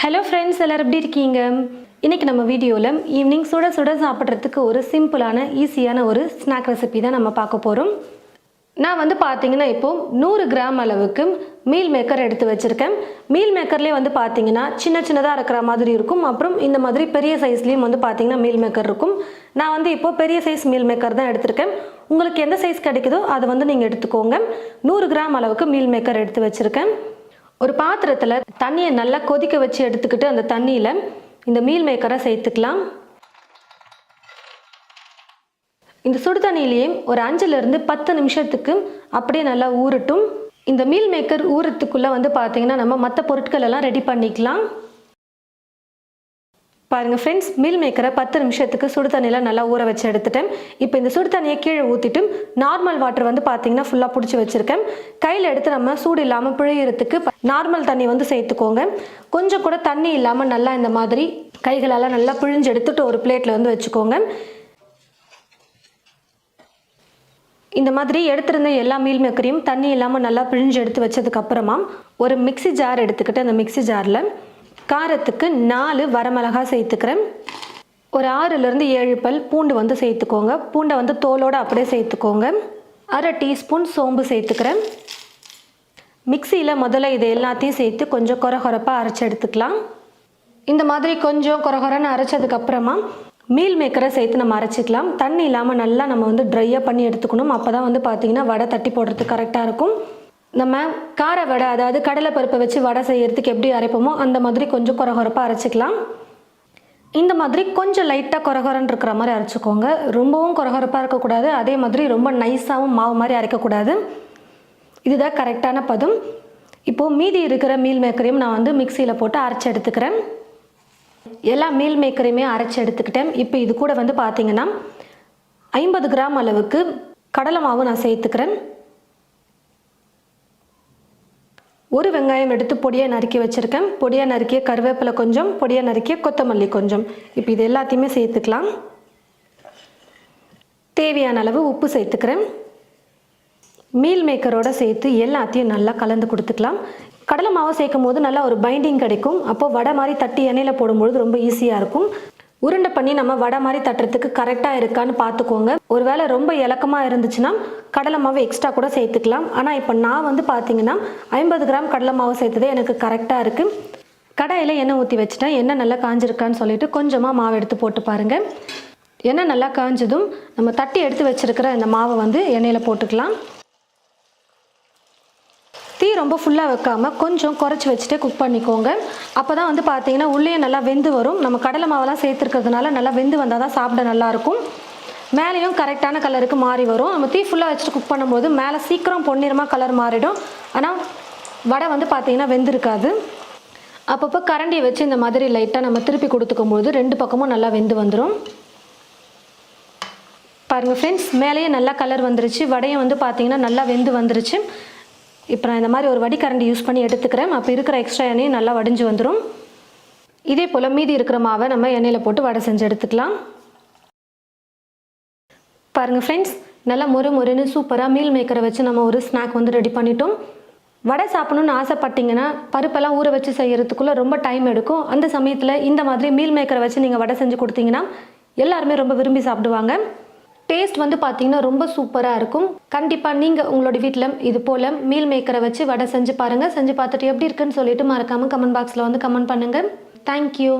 Hello friends எல்லோரும் எப்படி இருக்கீங்க? இன்றைக்கி நம்ம வீடியோவில் ஈவினிங் சுட சுட சாப்பிட்றதுக்கு ஒரு சிம்பிளான ஈஸியான ஒரு ஸ்நாக் ரெசிபி தான் நம்ம பார்க்க போகிறோம் நான் வந்து பார்த்தீங்கன்னா இப்போது நூறு கிராம் அளவுக்கு மீல் மேக்கர் எடுத்து வச்சுருக்கேன். மீல் மேக்கர்லேயே வந்து பார்த்தீங்கன்னா சின்ன சின்னதாக இருக்கிற மாதிரி இருக்கும். அப்புறம் இந்த மாதிரி பெரிய சைஸ்லேயும் வந்து பார்த்தீங்கன்னா மீல் மேக்கர் இருக்கும். நான் வந்து இப்போது பெரிய சைஸ் மீல் மேக்கர் தான் எடுத்திருக்கேன். உங்களுக்கு எந்த சைஸ் கிடைக்குதோ அதை வந்து நீங்கள் எடுத்துக்கோங்க. நூறு கிராம் அளவுக்கு மீல் மேக்கர் எடுத்து வச்சுருக்கேன். ஒரு பாத்திரத்தில் தண்ணியை நல்லா கொதிக்க வச்சு எடுத்துக்கிட்டு அந்த தண்ணியில் இந்த மீல் மேக்கரை சேர்த்துக்கலாம். இந்த சுடு தண்ணியிலேயே ஒரு அஞ்சுலேருந்து பத்து நிமிஷத்துக்கு அப்படியே நல்லா ஊறட்டும். இந்த மீல் மேக்கர் ஊறத்துக்குள்ளே வந்து பார்த்தீங்கன்னா நம்ம மற்ற பொருட்கள் எல்லாம் ரெடி பண்ணிக்கலாம். பாருங்கள் ஃப்ரெண்ட்ஸ் மீல் மேக்கரை பத்து நிமிஷத்துக்கு சுடு தண்ணியில் நல்லா ஊற வச்சு எடுத்துட்டேன். இப்போ இந்த சுடு தண்ணியை கீழே ஊற்றிட்டு நார்மல் வாட்டர் வந்து பார்த்தீங்கன்னா ஃபுல்லாக பிடிச்சி வச்சுருக்கேன். கையில் எடுத்து நம்ம சூடு இல்லாமல் பிழையிறதுக்கு நார்மல் தண்ணி வந்து சேர்த்துக்கோங்க. கொஞ்சம் கூட தண்ணி இல்லாமல் நல்லா இந்த மாதிரி கைகளால் நல்லா பிழிஞ்சு எடுத்துட்டு ஒரு பிளேட்டில் வந்து வச்சுக்கோங்க. இந்த மாதிரி எடுத்திருந்த எல்லா மீல் மேக்கரையும் தண்ணி இல்லாமல் நல்லா பிழிஞ்சு எடுத்து வச்சதுக்கப்புறமா ஒரு மிக்ஸி ஜார் எடுத்துக்கிட்டு அந்த மிக்ஸி ஜாரில் காரத்துக்கு நாலு வரமிளகா சேர்த்துக்கிறேன். ஒரு ஆறுலேருந்து ஏழு பல் பூண்டு வந்து சேர்த்துக்கோங்க. பூண்டை வந்து தோலோடு அப்படியே சேர்த்துக்கோங்க. அரை டீஸ்பூன் சோம்பு சேர்த்துக்கிறேன். மிக்சியில் முதல்ல இது எல்லாத்தையும் சேர்த்து கொஞ்சம் குறகுறப்பாக அரைச்சி எடுத்துக்கலாம். இந்த மாதிரி கொஞ்சம் குறகுறன்னு அரைச்சதுக்கப்புறமா மீல் மேக்கரை சேர்த்து நம்ம அரைச்சிக்கலாம். தண்ணி இல்லாமல் நல்லா நம்ம வந்து ட்ரையாக பண்ணி எடுத்துக்கணும். அப்போ தான் வந்து பார்த்திங்கன்னா வடை தட்டி போடுறதுக்கு கரெக்டாக இருக்கும். நம்ம கார வடை அதாவது கடலை பருப்பை வச்சு வடை செய்யறதுக்கு எப்படி அரைப்போமோ அந்த மாதிரி கொஞ்சம் குறகுறப்பாக அரைச்சிக்கலாம். இந்த மாதிரி கொஞ்சம் லைட்டாக குறகுறன்னு இருக்கிற மாதிரி அரைச்சிக்கோங்க. ரொம்பவும் குறகுறப்பாக இருக்கக்கூடாது. அதே மாதிரி ரொம்ப நைஸாகவும் மாவு மாதிரி அரைக்கக்கூடாது. இதுதான் கரெக்டான பதம். இப்போது மீதி இருக்கிற மீல் மேக்கரையும் நான் வந்து மிக்சியில் போட்டு அரைச்சி எடுத்துக்கிறேன். எல்லா மீல் மேக்கரையுமே அரைச்சி எடுத்துக்கிட்டேன். இப்போ இது கூட வந்து பார்த்தீங்கன்னா ஐம்பது கிராம் அளவுக்கு கடலை மாவு நான் சேர்த்துக்கிறேன். ஒரு வெங்காயம் எடுத்து பொடியாக நறுக்கி வச்சுருக்கேன். பொடியாக நறுக்கிய கருவேப்பிலை கொஞ்சம் பொடியாக நறுக்கிய கொத்தமல்லி கொஞ்சம். இப்போ இது எல்லாத்தையுமே சேர்த்துக்கலாம். தேவையான அளவு உப்பு சேர்த்துக்கிறேன். மீல் மேக்கரோட சேர்த்து எல்லாத்தையும் நல்லா கலந்து கொடுத்துக்கலாம். கடலை மாவு சேர்க்கும் போது நல்லா ஒரு பைண்டிங் கிடைக்கும். அப்போது வடை மாதிரி தட்டி எண்ணெயில் போடும்பொழுது ரொம்ப ஈஸியாக இருக்கும். உருண்டை பண்ணி நம்ம வடை மாதிரி தட்டுறதுக்கு கரெக்டாக இருக்கான்னு பார்த்துக்கோங்க. ஒருவேளை ரொம்ப இலக்கமாக இருந்துச்சுன்னா கடலை மாவு எக்ஸ்ட்ரா கூட சேர்த்துக்கலாம். ஆனால் இப்போ நான் வந்து பார்த்தீங்கன்னா ஐம்பது கிராம் கடலை மாவு சேர்த்தது எனக்கு கரெக்டாக இருக்குது கடாயில் எண்ணெய் ஊற்றி வச்சுட்டேன். எண்ணெய் நல்லா காஞ்சிருக்கான்னு சொல்லிட்டு கொஞ்சமாக மாவு எடுத்து போட்டு பாருங்கள் எண்ணெய் நல்லா காஞ்சதும் நம்ம தட்டி எடுத்து வச்சிருக்கிற இந்த மாவை வந்து எண்ணெயில் போட்டுக்கலாம். தீ ரொம்ப ஃபுல்லாக வைக்காமல் கொஞ்சம் குறைச்சி வச்சுட்டு குக் பண்ணிக்கோங்க. அப்போ தான் வந்து பார்த்தீங்கன்னா உள்ளே நல்லா வெந்து வரும். நம்ம கடலை மாவெல்லாம் சேர்த்துருக்கிறதுனால நல்லா வெந்து வந்தால் தான் சாப்பிட நல்லாயிருக்கும் மேலேயும் கரெக்டான கலருக்கு மாறி வரும். நம்ம தீ ஃபுல்லாக வச்சுட்டு குக் பண்ணும்போது மேலே சீக்கிரம் பொன்னிறமாக கலர் மாறிடும். ஆனால் வடை வந்து பார்த்தீங்கன்னா வெந்திருக்காது. அப்பப்போ கரண்டியை வச்சு இந்த மாதிரி லைட்டாக நம்ம திருப்பி கொடுத்துக்கும் போது ரெண்டு பக்கமும் நல்லா வெந்து வந்துடும் பாருங்கள் ஃப்ரெண்ட்ஸ் மேலேயே நல்லா கலர் வந்துருச்சு. வடையும் வந்து பார்த்திங்கன்னா நல்லா வெந்து வந்துருச்சு. இப்போ நான் இந்த மாதிரி ஒரு வடிகரண்டி யூஸ் பண்ணி எடுத்துக்கிறேன். அப்போ இருக்கிற எக்ஸ்ட்ரா எண்ணெயும் நல்லா வடிஞ்சு வந்துடும் இதே போல் மீதி இருக்கிற மாவை நம்ம எண்ணெயில் போட்டு வடை செஞ்சு எடுத்துக்கலாம். பாருங்கள் ஃப்ரெண்ட்ஸ் நல்லா மொறு மொறுன்னு சூப்பராக மீல் மேக்கரை வச்சு நம்ம ஒரு ஸ்நாக் வந்து ரெடி பண்ணிட்டோம். வடை சாப்பிடணும்னு ஆசைப்பட்டீங்கன்னா பருப்பெல்லாம் ஊற வச்சு செய்கிறதுக்குள்ளே ரொம்ப டைம் எடுக்கும். அந்த சமயத்தில் இந்த மாதிரி மீல் மேக்கரை வச்சு நீங்கள் வடை செஞ்சு கொடுத்தீங்கன்னா எல்லாருமே ரொம்ப விரும்பி சாப்பிடுவாங்க. டேஸ்ட் வந்து பார்த்தீங்கன்னா ரொம்ப சூப்பராக இருக்கும். கண்டிப்பாக நீங்கள் உங்களோட வீட்டில் இது போல் மீல் மேக்கரை வச்சு வடை செஞ்சு பாருங்கள் செஞ்சு பார்த்துட்டு எப்படி இருக்குன்னு சொல்லிட்டு மறக்காமல் கமெண்ட் பாக்ஸில் வந்து கமெண்ட் பண்ணுங்கள் தேங்க்யூ